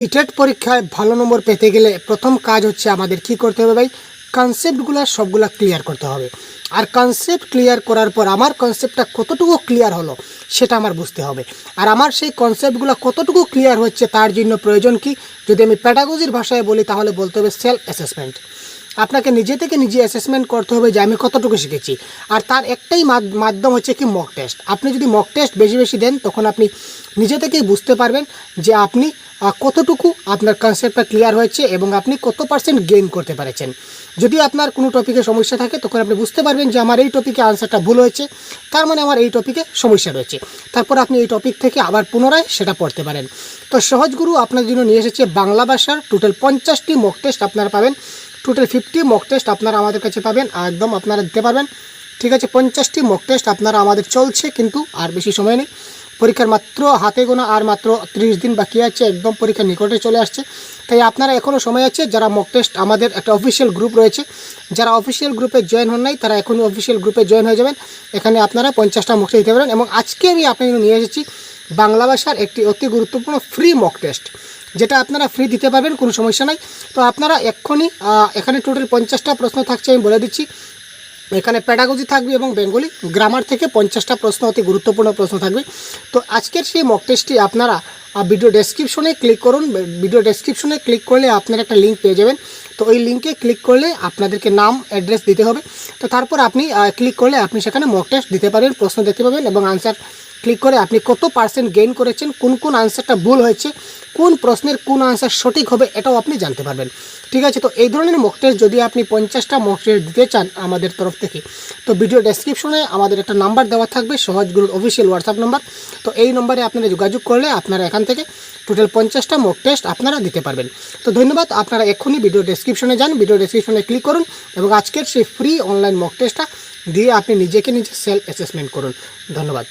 ইটেট পরীক্ষায় ভালো নম্বর পেতে গেলে প্রথম কাজ হচ্ছে আমাদের কি করতে হবে ভাই? কনসেপ্টগুলো সবগুলা ক্লিয়ার করতে হবে। আর কনসেপ্ট ক্লিয়ার করার পর আমার কনসেপ্টটা কতটুকু ক্লিয়ার হলো, সেটা আমার বুঝতে হবে। আর আমার সেই কনসেপ্টগুলো কতটুকু ক্লিয়ার হচ্ছে, তার জন্য প্রয়োজন কি? যদি আমি প্যাটাগজির ভাষায় বলি, তাহলে বলতে হবে সেলফ অ্যাসেসমেন্ট আপনাকে নিজে থেকে নিজে অ্যাসেসমেন্ট করতে হবে যে আমি কতটুকু শিখেছি। আর তার একটাই মাধ্যম হচ্ছে কি মক টেস্ট আপনি যদি মক টেস্ট বেশি বেশি দেন, তখন আপনি নিজে থেকেই বুঝতে পারবেন যে আপনি কতটুকু আপনার কনসেপ্টটা ক্লিয়ার হয়েছে এবং আপনি কত পার্সেন্ট গেইন করতে পেরেছেন। যদি আপনার কোনো টপিকে সমস্যা থাকে, তখন আপনি বুঝতে পারবেন যে আমার এই টপিকে আনসারটা ভুল হয়েছে। তার মানে আমার এই টপিকে সমস্যা রয়েছে। তারপর আপনি এই টপিক থেকে আবার পুনরায় সেটা পড়তে পারেন। তো সহজগুরু আপনার জন্য নিয়ে এসেছে বাংলা ভাষার টোটাল পঞ্চাশটি মক টেস্ট আপনারা পাবেন। টোটাল ফিফটি মক টেস্ট আপনারা আমাদের কাছে পাবেন, একদম আপনারা দিতে পারবেন। ঠিক আছে, পঞ্চাশটি মক টেস্ট আপনারা আমাদের চলছে, কিন্তু আর বেশি সময় নেই। পরীক্ষার মাত্র হাতে গোনা আর মাত্র ত্রিশ দিন বাকি আছে, একদম পরীক্ষার নিকটে চলে আসছে। তাই আপনারা এখনও সময় আছে, যারা মক টেস্ট আমাদের একটা অফিসিয়াল গ্রুপ রয়েছে, যারা অফিসিয়াল গ্রুপে জয়েন হন নাই, তারা এখনই অফিসিয়াল গ্রুপে জয়েন হয়ে যাবেন। এখানে আপনারা পঞ্চাশটা মক টেস্ট দিতে পারেন এবং আজকে আমি আপনার নিয়ে এসেছি বাংলা ভাষার একটি অতি গুরুত্বপূর্ণ ফ্রি মক টেস্ট যেটা আপনারা ফ্রি দিতে পারবেন, কোনো সমস্যা নাই। তো আপনারা এক্ষুনি এখানে টোটাল পঞ্চাশটা প্রশ্ন থাকছে, আমি বলে দিচ্ছি। এখানে প্যাডাগজি থাকবে এবং বেঙ্গলি গ্রামার থেকে পঞ্চাশটা প্রশ্ন অতি গুরুত্বপূর্ণ প্রশ্ন থাকবে। তো আজকের সেই মক টেস্টটি আপনারা ভিডিও ডেসক্রিপশনে ক্লিক করুন। ভিডিও ডেসক্রিপশনে ক্লিক করলে আপনারা একটা লিঙ্ক পেয়ে যাবেন। তো ওই লিঙ্কে ক্লিক করলে আপনাদেরকে নাম অ্যাড্রেস দিতে হবে। তো তারপর আপনি ক্লিক করলে আপনি সেখানে মক টেস্ট দিতে পারবেন প্রশ্ন দেখতে পাবেন এবং আনসার ক্লিক করে আপনি কত পার্সেন্ট গেইন করেছেন, কোন কোন আনসারটা ভুল হয়েছে, কোন প্রশ্নের কোন আনসার সঠিক হবে এটাও আপনি জানতে পারবেন। ঠিক আছে, তো এই ধরনের মক টেস্ট যদি আপনি পঞ্চাশটা মক টেস্ট দিতে চান আমাদের তরফ থেকে, তো ভিডিও ডেসক্রিপশনে আমাদের একটা নাম্বার দেওয়া থাকবে সহজগুলোর অফিসিয়াল হোয়াটসঅ্যাপ নাম্বার তো এই নম্বরে আপনারা যোগাযোগ করলে আপনারা এখান থেকে টোটাল পঞ্চাশটা মক টেস্ট আপনারা দিতে পারবেন। তো ধন্যবাদ, আপনারা এক্ষুনি ভিডিও ডেসক্রিপশনে যান ভিডিও ডেসক্রিপশনে ক্লিক করুন এবং আজকের সেই ফ্রি অনলাইন মক টেস্টটা দিয়ে আপনি নিজেকে নিজে সেলফ অ্যাসেসমেন্ট করুন। ধন্যবাদ।